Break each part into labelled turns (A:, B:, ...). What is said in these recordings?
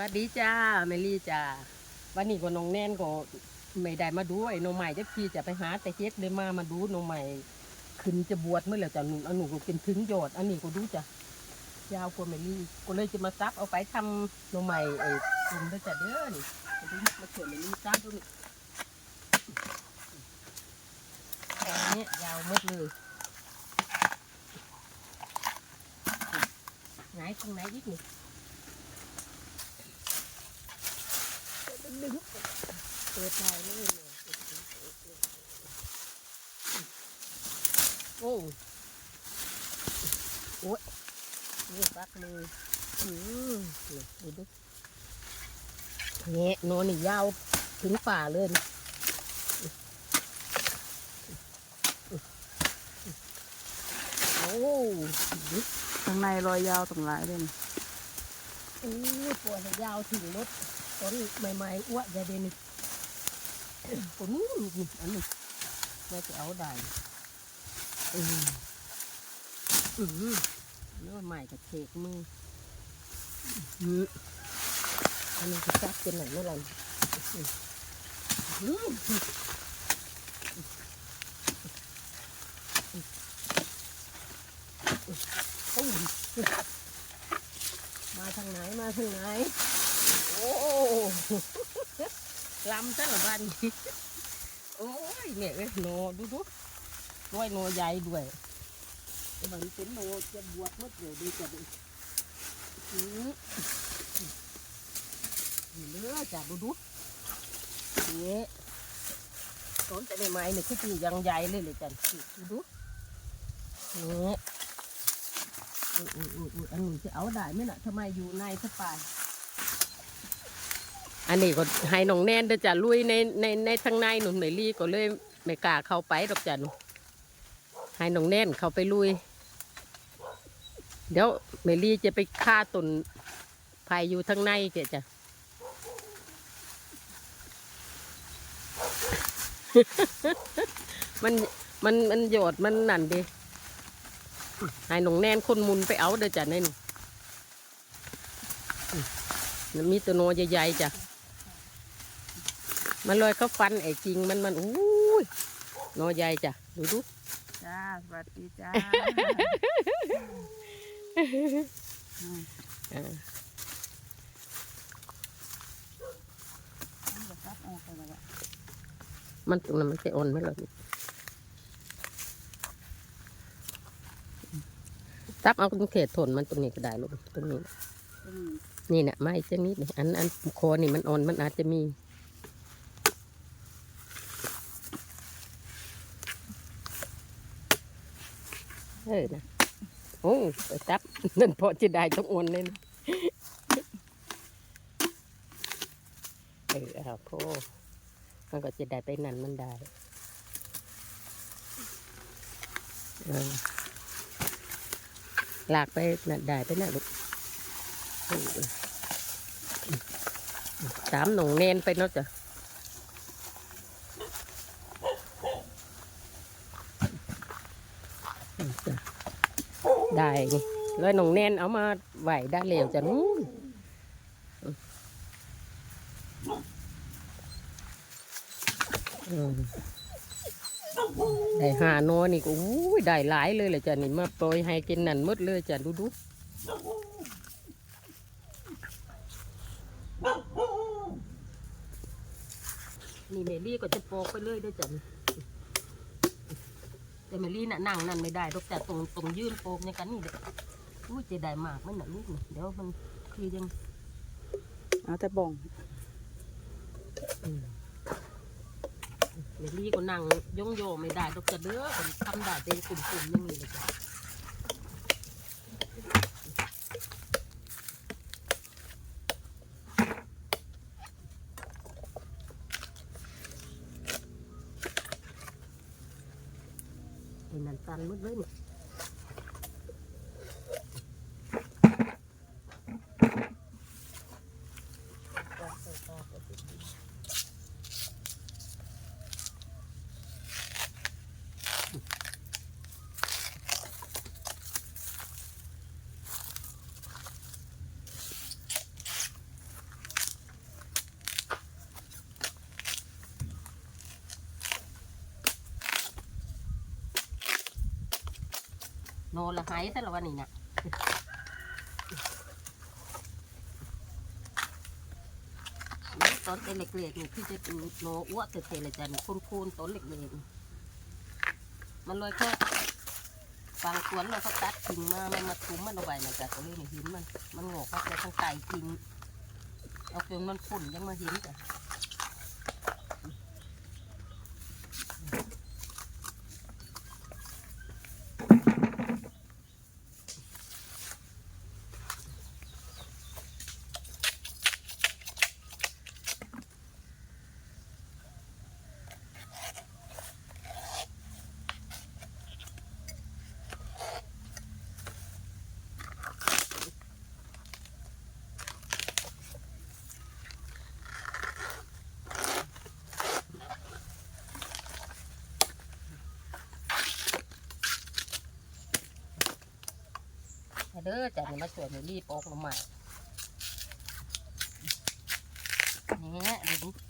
A: วัสดีจ้าเมลี่จ้าวันนี้ก็น้องแน่นก็ไม่ได้มาดูไอ้หน้อใหม่จะพี่จะไปหาแต่เฮ็ดเลยมามาดูหน้อใหม่ขึ้นจะบวชเมื่อไหร่จ้ะหนูอันหนูก็เป็นถึงยอดอันนี้ก็ดูจ้ะยาวกว่าเมลี่ก็เลยจะมาซับเอาไปทำหน้อใหม่ไอ้กลุ่มด้วยจ้ะเด้อนี่มาดูมาช่วยเมลี่ซับดูนี่แค่นี้ยาวมดเลยไหนตรงไหนอีกนี่ เปิดไฟเลยเนี่ยโอ้โอ้ยนี่ปักมืออืมนี่ดูดิแงะโนนนี่ยาวถึงฝ่าเลยนะโอ้ดิ
B: ข้างในรอยยาวตรงหลายเลย
A: อู้ปวดยาวถึงรถ ตอนใหม่ๆอ้วนจะเดนนี่ผมนี่นี่อันนี้แม่จะเอาได้อืมอืมเนื้อใหม่กับเทกมืออืมอันนี้จะจับเป็นไหนเมื่อไหร่อืมโอ้ยมาทางไหนมาทางไหน ลำซะหรอบ้านนี้โอ้ยเนี่ยเอ้โนดูดูด้วยโนใหญ่ด้วยไอ้มันเป็นโนจะบวชหมดเลยดูจะดูอือนี่เนื้อจ้ะดูดูเนี่ยต้นแต่ในไม้เนี่ยคือจียังใหญ่เลยเลยจ้ะนี่ดูดูเนี่ยอุ้ยอุ้ยอุ้ยอุ้ยอันนี้จะเอาได้ไหมน่ะทำไมอยู่ในสปาย อันนี้ก็ให้น้องแน่นเด้อจ้ะลุยในในในทางในหนุนเมลี่ก็เลยไม่กล้าเข้าไปดอกจ้ะหนูให้น้องแน่นเข้าไปลุย เดี๋ยวเมลี่จะไปฆ่าตุนภายอยู่ทางในเจ๊จ้ะมันมันมันโยดมันนั่นดิให้น้องแน่นคนมุนไปเอาเด้อจ้ะในหนูมันมีตัวโนใหญ่ๆจ้ะ มันลอยเข้าฟันไอ้จริงมันมันอู้ยโนใหญ่จ้ะดูดู
B: จ้าสวัสดีจ้า
A: อ่ามันตรงนั้นมันจะอ่อนไหมล่ะลูกตับเอาตรงเขตทนมันตรงนี้ก็ได้ลูกตรงนี้ นี่นะไม่จะนิดนี่อันอันโคนนี่มันอ่อนมันอาจจะมี เออนะโอ้ไปจับนั่นพอจะได้ต้องอ่อนเลยนะเออเอาพ่อมันก็จะได้ไปนั่นมันได้เออลากไปนั่นได้ไปนั่นลูกสามหนงเนนไปเนาะจ้ะจ้ะ ได้นี่แล้วหนงเนนเอามาไหวได้เร็วจ้ะนู้นได้หาโนนี่ก็อู้ได้หลายเลยเลยจ้ะนี่มาโปรยให้กินนั่นมดเลยจ้ะดูดูนี่เมลี่ก็จะปอกไปเลยด้วยจ้ะ แต่เมลี่น่ะนั่งนั่นไม่ได้ดอกแต่ตรงตรงยื่นโปอกในกันนี่เด็กอุ้ยจะได้มากมันน่ะลูกนี่เดี๋ยวมันคือยัง
B: เอาแต่บ่ง
A: อืมเมลี่ก็นั่งย่องโยไม่ได้ดอกจะเด้อมันทำได้เป็นกลุ่มๆอยังนี้เลยจ้ะ ไอ้นั่นตัน นี่นละหายแต่ละวันนี้นะตอนเป็นเล็กๆนี่ที่จะโนอ้วกเตะๆเลยจ้ะนี่คูนๆต้นเล็กๆมันเลยแค่บางสวนเราเขาตัดกิ่งมามันมาทุ้มมันเอาไว้นะจ๊ะก็เลยไม่เห็นมัน มันงอกเข้าไปทางไก่กิ่งเอาจนมันฝุ่นยังมาห็นจ้ะ เด้อจ้ะนี่มาสวยมารีบออกลงมาเนี่ยดูดิ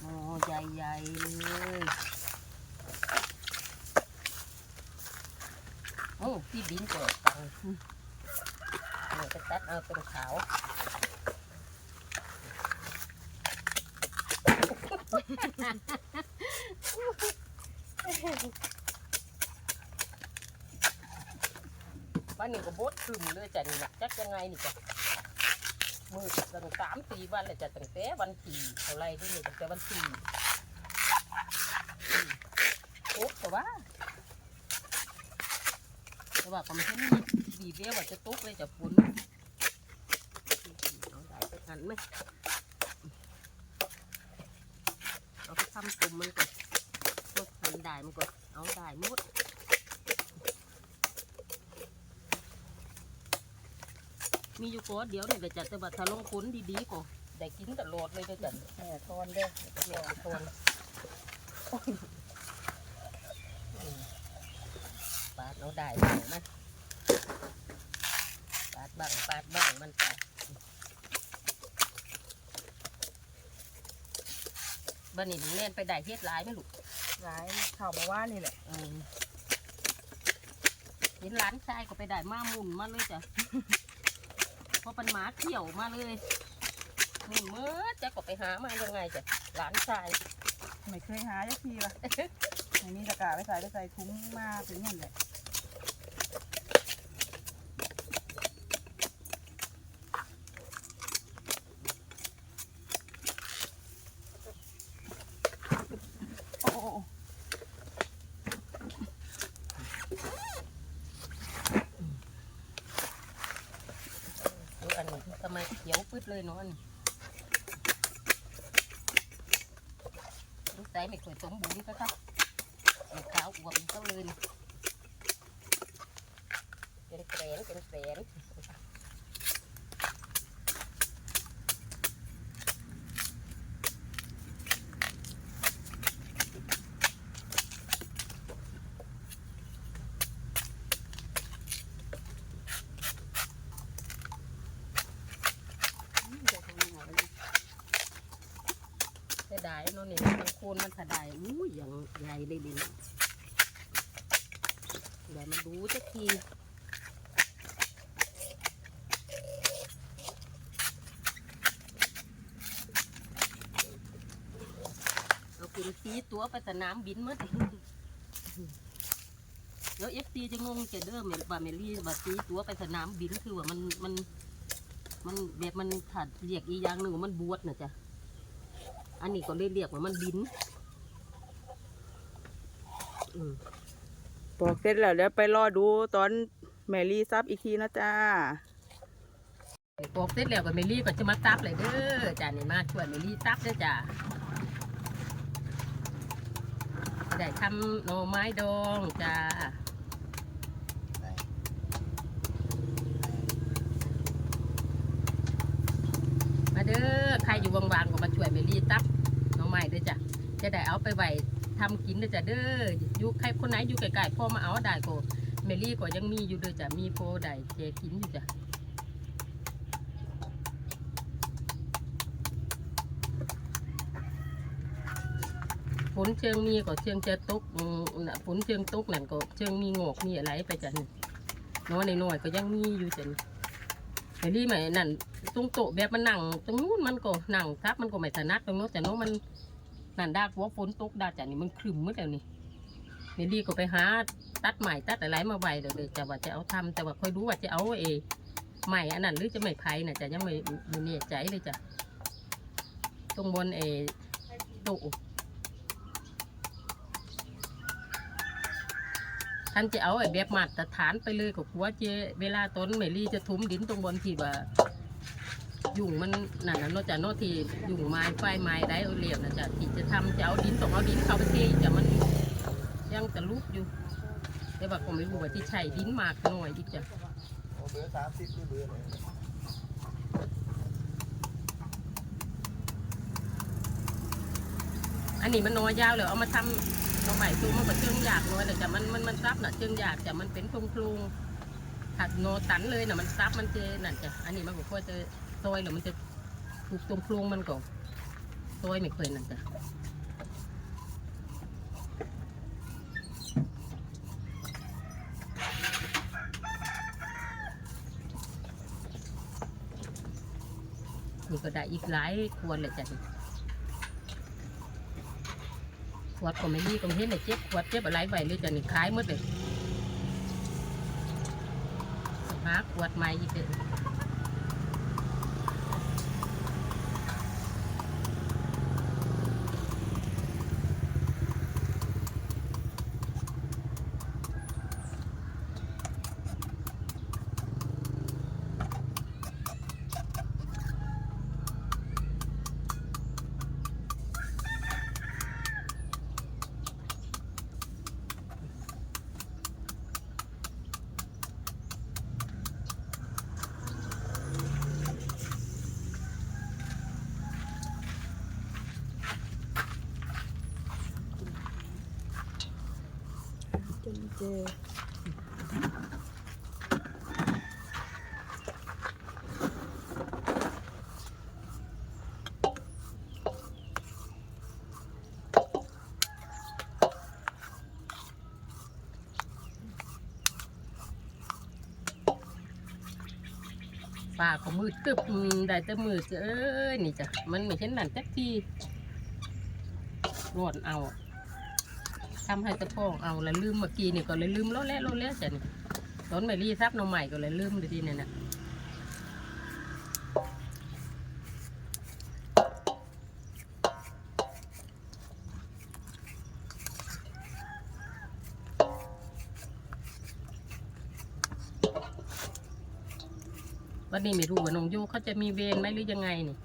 A: โอ้ใหญ่ๆเลยโอ้พี่ บินเกิดตังเนี่ยจะตัดเอาเป็นขาววันนี้ก็บดขึ้นเลยจ้ะนี่นะจักยังไงนี่จ้ะมือตั้งสามสี่วันเลยจ้ะตั้งแต่วันที่เท่าไรที่นี่ตั้งแต่วันที่โอ๊ะแต่ว่า ว่าก็ไม่ใช่มีบีบเดียวว่าจะตุกเลยจะฟุ้นเอาได้ไปกันไหมเอาไปทำตุ่มมันก่อนพวกมันได้มันก่อนเอาได้หมดมีอยู่ก็เดียวเนี่แต่จัดแต่ว่าถ้าลงทุนดีๆก็ได้กินตลอดเลยเด้อจัน
B: แหม่ทอนเด้อ
A: แหม่ทุกคนปา ดเอาได้บ้างมันปาดบ้างปาดบ้างมันไปบ้านนี้เล่นไปได้เฮ็ดหลายไหมลูก
B: ร้ายข่าวมาว่านี่แหละ
A: เออเห็นหลานชายก็ไปได้มาหมุนมาเลยจ้ะเพราะเป็นหมาเขี่ยวมาเลยมุนเมื่อจะก็ไปหามายังไงจ้ะหลานชาย
B: ไม่เคยหาจักทีวะไม่มีตะกาไปใส่ไปใส่ถุงมาเป็นอย่างไร โอ้โอ้โอ้
A: ดูอันนี้ทำไมเขียว ปืดเลยเนาะอันนี้ลูกไส้ไม่เคยสมบูรณ์ก็ครับขาวอวบเท่าเลยเป็นแสนเป็นแสน
B: เดี๋ยวทำยังไงวะเนี่ย
A: เสียดายเนาะนี่มันโคนมันถดายอู้ย อย่างใหญ่เลยดิเดี๋ยวมาดูสักทีเอากินซีตัวไปสนามบินมั้แล้วเอฟซีจะงงจะเด้อเมลว่าเมลี่ว่าซีตัวไปสนามบินคือว่ามันมันมันแบบมันถัดเรียกอีอย่างหนึ่งว่ามันบวชนะจ๊ะ อันนี้ก็เลยเรียกว่ามันบิน อืม
B: บอกเสร็จแล้วเดี๋ยวไปรอดูตอนแมรี่ซับอีกทีนะจ้า
A: ปอกเสร็จแล้วก็เมลี่ก็จะมาตักเลยเด้อจ้านี่มาช่วยเมลี่ตักเด้อจ้าได้ทำหน่อไม้ดองจ้ามาเด้อใครอยู่วางๆก็มาช่วยเมลี่ตักไปไหว ทำกินเด้อจ้ะเด้ออยู่ใครคนไหนอยู่ไกลๆพ่อมาเอาได้ก็เมลี่ก็ยังมีอยู่เด้อจ้ะมีโพได้แกกินอยู่จ้ะฝนเชิงมีก็เชิงจะตกอืมน่ะฝนเชิงตกนั่นก็เชิงมีงอกมีอะไรไปจ้ะนี่น้อยน้อยก็ยังมีอยู่จ้ะนี่เมลี่ไหม่นั่นตรงโต๊ะแบบมันนั่งตรงนู้นมันก็นั่งทับมันก็ไม่ถนัดตรงโน้นแต่โน้นมัน นั่นดากว่าฝนตกดาจ้ะนี่มันครึมมืดแล้วนี่เมลี่ก็ไปหาตัดใหม่ตัดอะไรมาไว้เดี๋ยวจะว่าจะเอาทำแต่ว่าค่อยรู้ว่าจะเอาเอใหม่อันนั้นหรือจะไม่ไผ่น่ะจะยังไม่ไม่แน่ใจเลยจ้ะตรงบนเอต๊ะท่านจะเอาไอ้แบบมาตรฐานไปเลยก็กลัวเจเวลาต้นเมลี่จะทุ้มดินตรงบนที่ว่า ยุงมันนั่นนะนอกจากนอกที่ยุงไม้ไฟไม้ได้เอาเรียบนะจ๊ะที่จะทำจะเอาดินต้องเอาดินเข้าไปเทจะมันยังจะลุกอยู่ แต่ว่าก็ไม่รู้ว่าที่ใช่ดินมากน้อยอีกจ้ะ
C: เบอร์สามสิบเบอร์
A: อันนี้มันน้อยยาวเลยเอามาทำเอาใหม่ตูมันก็เชิงหยาบน้อยแต่จะมันมันมันซับน่ะเชิงหยาบจ้ะมันเป็นโครงโครงถัดโนตันเลยน่ะมันซับมันเจนั่นจ้ะอันนี้มันก็ค่อยจะ ซอยหรือมันจะถูกตรงโครงมันก่อนซอยไม่เคยนั่นจ้ะนี่ก็ได้อีกหลายขวดเลยจ้ะนี่ขวดก็ไม่มีตรงเห็นเลยเจ็บขวดเจ็บอะไรไปเลยจ้ะนี่ขายหมดเลยหาขวดใหม่อีกเด้อ จนเจอป่าก็มืดตึบได้แต่มืดเอ้ยนี่จ้ะมันไม่เช่นนั้นจักทีรวดเอา ทำให้ตะโพองเอาแล้วลืมเมื่อกี้เนี่ยก็เลยลืมแล้วแล้วแล้วจ้ะนี่ต้นไมลี่ซับน้องใหม่ก็เลยลืมดีเนี่ยนะวันนี้ไม่รู้ว่าน้องโยเขาจะมีเวรไหมหรือยังไงนี่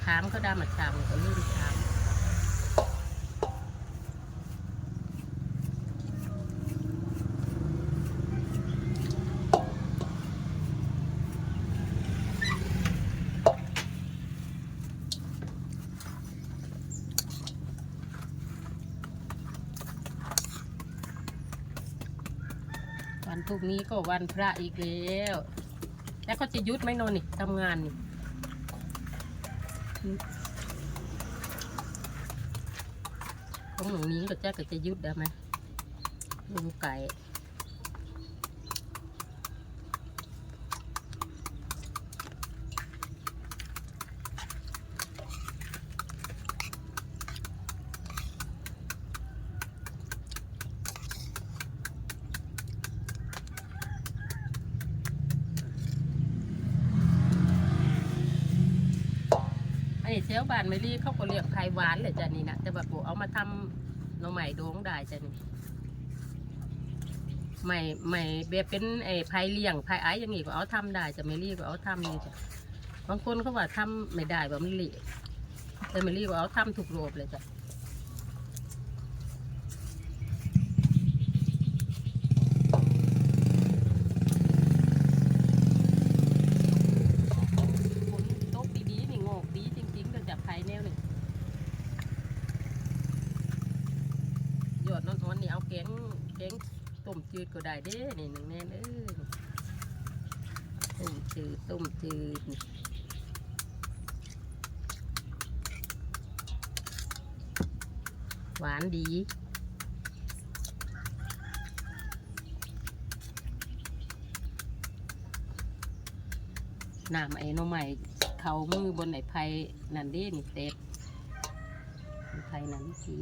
A: แต่ถามเขาได้มาถามก็ลืมถามวันพรุ่งนี้ก็วันพระอีกแล้ว แล้วเขาจะยุดไหมนนนี่ทำงานนี่ ของหนูนี้ก็จะก็จะยุดได้ไหมลุงไก่ อันนี้เซลบานไม่รีเขาก็เรียกไข่หวานเลยจ้ะนี่นะแต่ว่ากูเอามาทำหน่อใหม่โดงได้จ้ะนี่ใหม่ใหม่แบบเป็นไอ้ไผ่เลี้ยงไผ่ไอ้อย่างงี้ก็เอาทำได้จะไม่รีก็เอาทำนี่จ้ะบางคนเขาว่าทำไม่ได้ว่ามันเละแต่ไม่รีก็เอาทำถูกโรบเลยจ้ะฝนตกดีๆนี่งอก อนนอนๆนี่เอาแกงแกง ต้มจืดก็ได้เด้นี่หนึ่งแน่เอ้ยต้มจืดต้มจืดหวานดีน้ำไอ้น้องใหม่เขามือบนไหนไผ่นั่นเด้นี่เต็ดไผ่นั่นที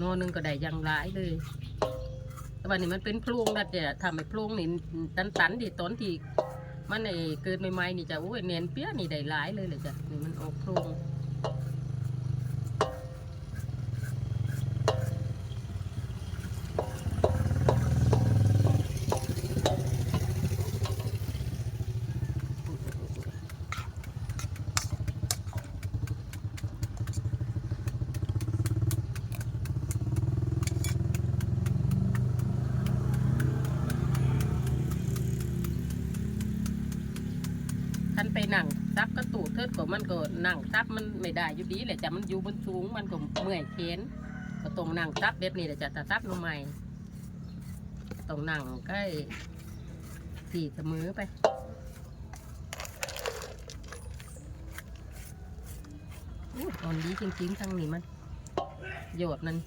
A: นนอหนึงก็ได้ยังร้ายเลย แต่วันนี้มันเป็นพลุงนะจะทำให้พลุงนี่ตันตันดิตอนที่มันไอ้เกิดใหม่ๆนี่จะโอ้ยเนียนเปี้ยนี่ได้หลายเลยเลยจ้ะนี่มันออกพลุง ท่านไปนั่งซับกระตูดเทิดก็มั นั่งซับมันไม่ได้อยู่ดีแหละจ้ะมันอยู่บนสูงมันก็เมื่อยเข็นก็ต้องนั่งซับแบบนี้แหละจ้ะแต่ซับลงใหม่ต้องนั่งใกล้สี่เสมอไปอตอนดีจริงๆทั้งนี้มันโยดนั่น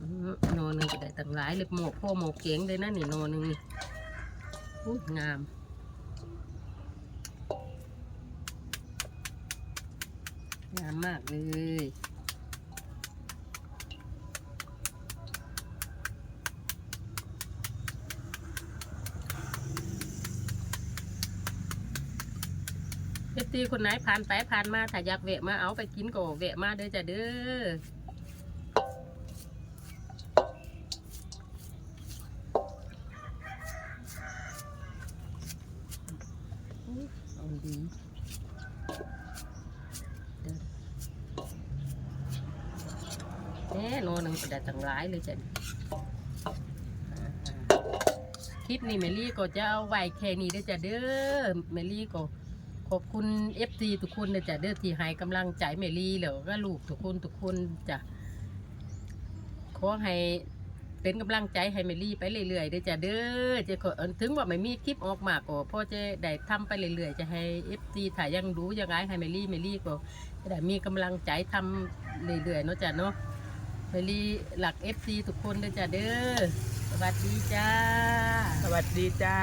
A: อื้อหือนอนหนึงก็ได้ตั้งหลายเลยหมวกพ่อหมวกเก๋งเลยนะนี่นอนหนึงนี่งามงามมากเลยเอฟตีคนไหนผ่านไปผ่านมาถ้าอยากแวะมาเอาไปกินก็แวะมาเด้อจ้ะเด้อ เอาดีเด้อแน่โลหนึงก็ได้ตั้งหลายเลยจ้ะคลิปนี้เมลี่ก็จะเอาไว้แค่นี้เด้อจ้ะเด้อเมลี่ก็ขอบคุณ FC ทุกคนเด้อจ้ะเด้อที่ให้กำลังใจเมลี่แล้วก็ลูกทุกคนทุกคนจ้ะขอให้เป็นกำลังใจให้เมลี่ไปเรื่อยๆเด้อจ้ะเด้อจะขอถึงว่าไม่มีคลิปออกมาก็พ่อจะได้ทำไปเรื่อยๆจะให้เอฟซีถ่ายยังดูยังไงให้เมลี่เมลี่ก็จะได้มีกำลังใจทำเรื่อยๆเนาะจ้ะเนาะ เมลี่หลักเอฟซีทุกคนเลยจ้ะเด้อ สวัสดีจ้า
B: สวัสดีจ้า